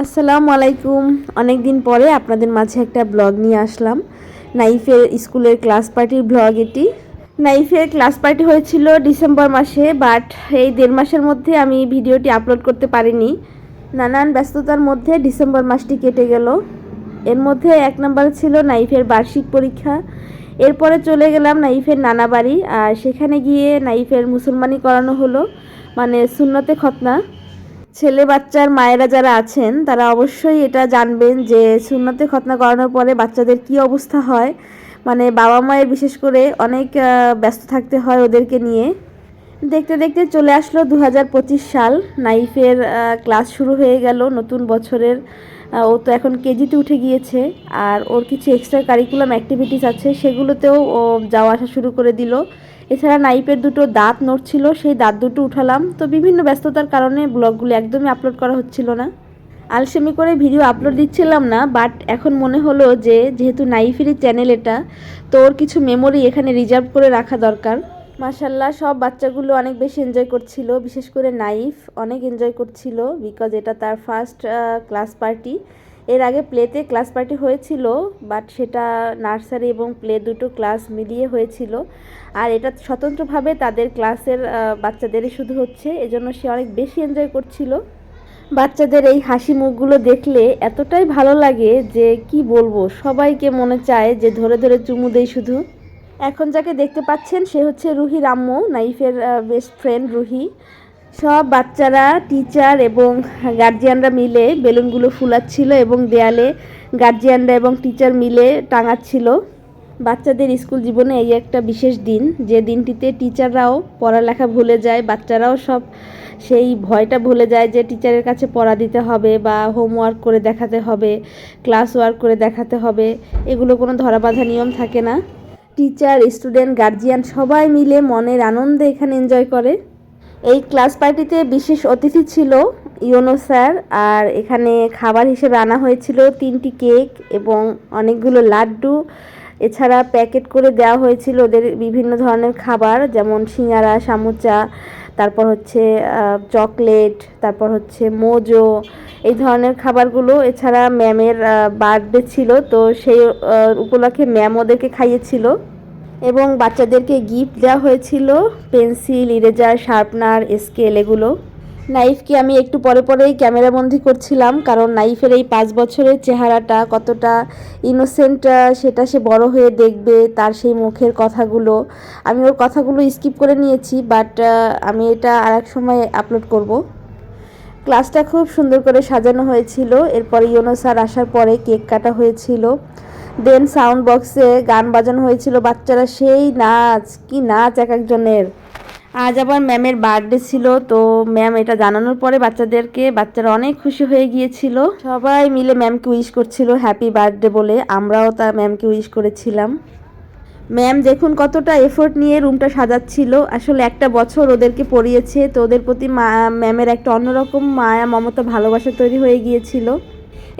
আসসালামু আলাইকুম। অনেক দিন পরে আপনাদের মাঝে একটা ব্লগ নিয়ে আসলাম। নাইফের স্কুলের ক্লাস পার্টির ব্লগ এটি। নাইফের ক্লাস পার্টি হয়েছিল ডিসেম্বর মাসে, বাট এই দেড় মাসের মধ্যে আমি ভিডিওটি আপলোড করতে পারিনি। নানান ব্যস্ততার মধ্যে ডিসেম্বর মাসটি কেটে গেল। এর মধ্যে এক নম্বর ছিল নাইফের বার্ষিক পরীক্ষা। এরপরে চলে গেলাম নাইফের নানা বাড়ি, আর সেখানে গিয়ে নাইফের মুসলমানি করানো হলো মানে সুন্নতে খতনা। ছেলে বাচ্চার মায়েরা যারা আছেন, তারা অবশ্যই এটা জানবেন যে সুন্নতে খতনা করানোর পরে বাচ্চাদের কি অবস্থা হয়। মানে বাবা মায়ের বিশেষ করে অনেক ব্যস্ত থাকতে হয় ওদেরকে নিয়ে। দেখতে দেখতে চলে আসলো দু হাজার পঁচিশ সাল, নাইফের ক্লাস শুরু হয়ে গেল নতুন বছরের। ও তো এখন কেজিতে উঠে গিয়েছে, আর ওর কিছু এক্সট্রা কারিকুলাম অ্যাক্টিভিটিস আছে, সেগুলোতেও ও যাওয়া আসা শুরু করে দিল। এছাড়া নাইপের দুটো দাঁত নড়ছিল, সেই দাঁত দুটো উঠালাম। তো বিভিন্ন ব্যস্ততার কারণে ব্লগগুলো একদমই আপলোড করা হচ্ছিল না। আলসেমি করে ভিডিও আপলোড দিচ্ছিলাম না বাট এখন মনে হলো যে, যেহেতু নাইফেরই চ্যানেল এটা, তো ওর কিছু মেমোরি এখানে রিজার্ভ করে রাখা দরকার। মাসাল্লাহ সব বাচ্চাগুলো অনেক বেশি এনজয় করছিল, বিশেষ করে নাইফ অনেক এনজয় করছিল বিকজ এটা তার ফার্স্ট ক্লাস পার্টি এর আগে প্লেতে ক্লাস পার্টি হয়েছিল বাট সেটা নার্সারি এবং প্লে দুটো ক্লাস মিলিয়ে হয়েছিল। আর এটা স্বতন্ত্রভাবে তাদের ক্লাসের বাচ্চাদেরই শুধু হচ্ছে, এজন্য সে অনেক বেশি এনজয় করছিল। বাচ্চাদের এই হাসি মুখগুলো দেখলে এতটাই ভালো লাগে যে কি বলব, সবাইকে মনে চায় যে ধরে ধরে চুমু দেই শুধু। এখন যাকে দেখতে পাচ্ছেন, সে হচ্ছে রুহি রাম্মু, নাইফের বেস্ট ফ্রেন্ড রুহি। সব বাচ্চারা টিচার এবং গার্জিয়ানরা মিলে বেলুনগুলো ফুলাচ্ছিল এবং দেয়ালে গার্জিয়ানরা এবং টিচার মিলে টাঙাচ্ছিল। বাচ্চাদের স্কুল জীবনে এই একটা বিশেষ দিন, যে দিনটিতে টিচাররাও পড়ালেখা ভুলে যায়, বাচ্চারাও সব সেই ভয়টা ভুলে যায় যে টিচারের কাছে পড়া দিতে হবে বা হোমওয়ার্ক করে দেখাতে হবে ক্লাস ওয়ার্ক করে দেখাতে হবে। এগুলো কোনো ধরাবাঁধা নিয়ম থাকে না। টিচার, স্টুডেন্ট, গার্জিয়ান সবাই মিলে মনের আনন্দে এখানে এনজয় করে। এই ক্লাস পার্টিতে বিশেষ অতিথি ছিল ইয়োনো স্যার আর এখানে খাবার হিসেবে আনা হয়েছিল তিনটি কেক এবং অনেকগুলো লাড্ডু। এছাড়া প্যাকেট করে দেওয়া হয়েছিল ওদের বিভিন্ন ধরনের খাবার যেমন সিঙ্গারা, সামুচা, তারপর হচ্ছে চকলেট, তারপর হচ্ছে মোজো এই ধরনের খাবারগুলো, এছাড়া ম্যামের বার্থডে ছিল, তো সেই উপলক্ষে ম্যাম ওদেরকে খাইয়েছিল। এবং বাচ্চাদেরকে গিফট দেওয়া হয়েছিল পেন্সিল ইরেজার শার্পনার স্কেল এগুলো। নাইফকে আমি একটু পরে পরেই ক্যামেরাবন্দি করছিলাম, কারণ নাইফের এই পাঁচ বছরের চেহারাটা কতটা ইনোসেন্ট সেটা সে বড় হয়ে দেখবে তার সেই মুখের কথাগুলো। আমি ওর কথাগুলো স্কিপ করে নিয়েছি বাট আমি এটা আর সময় আপলোড করব। ক্লাসটা খুব সুন্দর করে সাজানো হয়েছিল। এরপরে ইয়োনো স্যার আসার পরে কেক কাটা হয়েছিল। দেন সাউন্ড বক্সে গান বাজানো হয়েছিল। বাচ্চারা সেই নাচ, কি নাচ এক একজনের। আজ আবার ম্যামের বার্থডে ছিল, তো ম্যাম এটা জানানোর পরে বাচ্চাদেরকে, বাচ্চারা অনেক খুশি হয়ে গিয়েছিল। সবাই মিলে ম্যামকে উইশ করছিল হ্যাপি বার্থডে বলে। আমরাও তা ম্যামকে উইশ করেছিলাম। ম্যাম দেখুন কতটা এফোর্ট নিয়ে রুমটা সাজাচ্ছিল। আসলে একটা বছর ওদেরকে পড়িয়েছে, তো ওদের প্রতি ম্যামের একটা অন্যরকম মায়া, মমতা ভালোবাসা তৈরি হয়ে গিয়েছিল।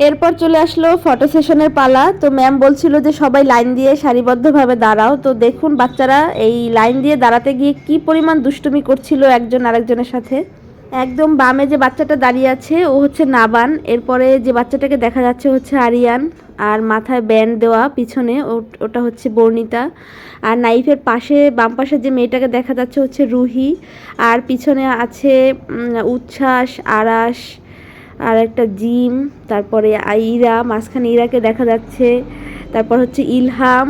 এরপর চলে আসলো ফটো সেশনের পালা। তো ম্যাম বলছিল যে, সবাই লাইন দিয়ে সারিবদ্ধভাবে দাঁড়াও। তো দেখুন বাচ্চারা এই লাইন দিয়ে দাঁড়াতে গিয়ে কি পরিমাণ দুষ্টুমি করছিল একজন আরেকজনের সাথে। একদম বামে যে বাচ্চাটা দাঁড়িয়ে আছে, ও হচ্ছে নাবান। এরপরে যে বাচ্চাটাকে দেখা যাচ্ছে হচ্ছে আরিয়ান। আর মাথায় ব্যান্ড দেওয়া পিছনে, ওটা হচ্ছে বর্ণিতা। আর নাইফের পাশে, বাম পাশে যে মেয়েটাকে দেখা যাচ্ছে হচ্ছে রুহি। আর পিছনে আছে উচ্ছ্বাস, আরাস, আর একটা জিম, তারপরে ইরা মাঝখানে ইরাকে দেখা যাচ্ছে। তারপর হচ্ছে ইলহাম,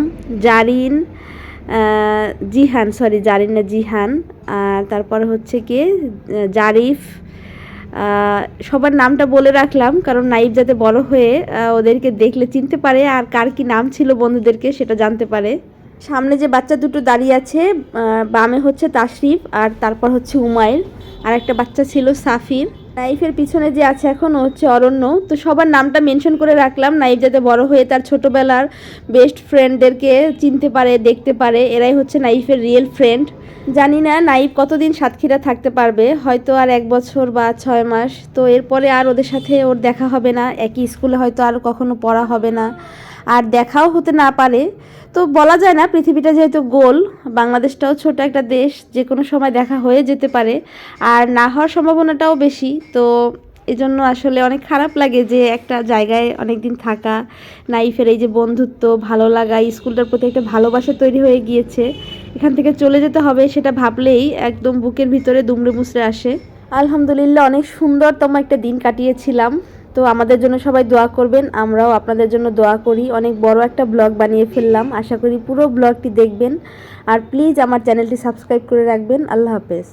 জারিন জিহান সরি জারিন না জিহান। আর তারপরে হচ্ছে কি? জারিফ সবার নামটা বলে রাখলাম, কারণ নাইফ যাতে বড় হয়ে ওদেরকে দেখলে চিনতে পারে আর কার কি নাম ছিল বন্ধুদেরকে সেটা জানতে পারে। সামনে যে বাচ্চা দুটো দাঁড়িয়ে আছে বামে হচ্ছে তাশরিফ আর তারপর হচ্ছে উমাইল। আর একটা বাচ্চা ছিল সাফির। নাইফের পিছনে যে আছে এখন হচ্ছে অরণ্য। তো সবার নামটা মেনশন করে রাখলাম, নাইফ যাতে বড় হয়ে তার ছোটবেলার বেস্ট ফ্রেন্ডদেরকে চিনতে পারে, দেখতে পারে, এরাই হচ্ছে নাইফের রিয়েল ফ্রেন্ড। জানি না নাইফ কতদিন সাতক্ষীরা থাকতে পারবে, হয়তো আর এক বছর বা ছয় মাস। তো এরপরে আর ওদের সাথে ওর দেখা হবে না, একই স্কুলে হয়তো আর কখনো পড়া হবে না। আর দেখাও হতে না পারে। তো বলা যায় না পৃথিবীটা যেহেতু গোল, বাংলাদেশটাও ছোট একটা দেশ যে কোনো সময় দেখা হয়ে যেতে পারে, আর না হওয়ার সম্ভাবনাটাও বেশি। তো এজন্য আসলে অনেক খারাপ লাগে যে একটা জায়গায় অনেক দিন থাকা, নাইফের এই যে বন্ধুত্ব, ভালো লাগা স্কুলটার প্রতি একটা ভালোবাসা তৈরি হয়ে গিয়েছে। এখান থেকে চলে যেতে হবে সেটা ভাবলেই একদম বুকের ভিতরে দুমড়ে মুচড়ে আসে। আলহামদুলিল্লাহ, অনেক সুন্দরতম একটা দিন কাটিয়েছিলাম। তো আমাদের জন্য সবাই দোয়া করবেন, আমরাও আপনাদের জন্য দোয়া করি। অনেক বড় একটা ব্লগ বানিয়ে ফেললাম। আশা করি পুরো ব্লগটি দেখবেন। আর প্লিজ আমার চ্যানেলটি সাবস্ক্রাইব করে রাখবেন। আল্লাহ হাফেজ।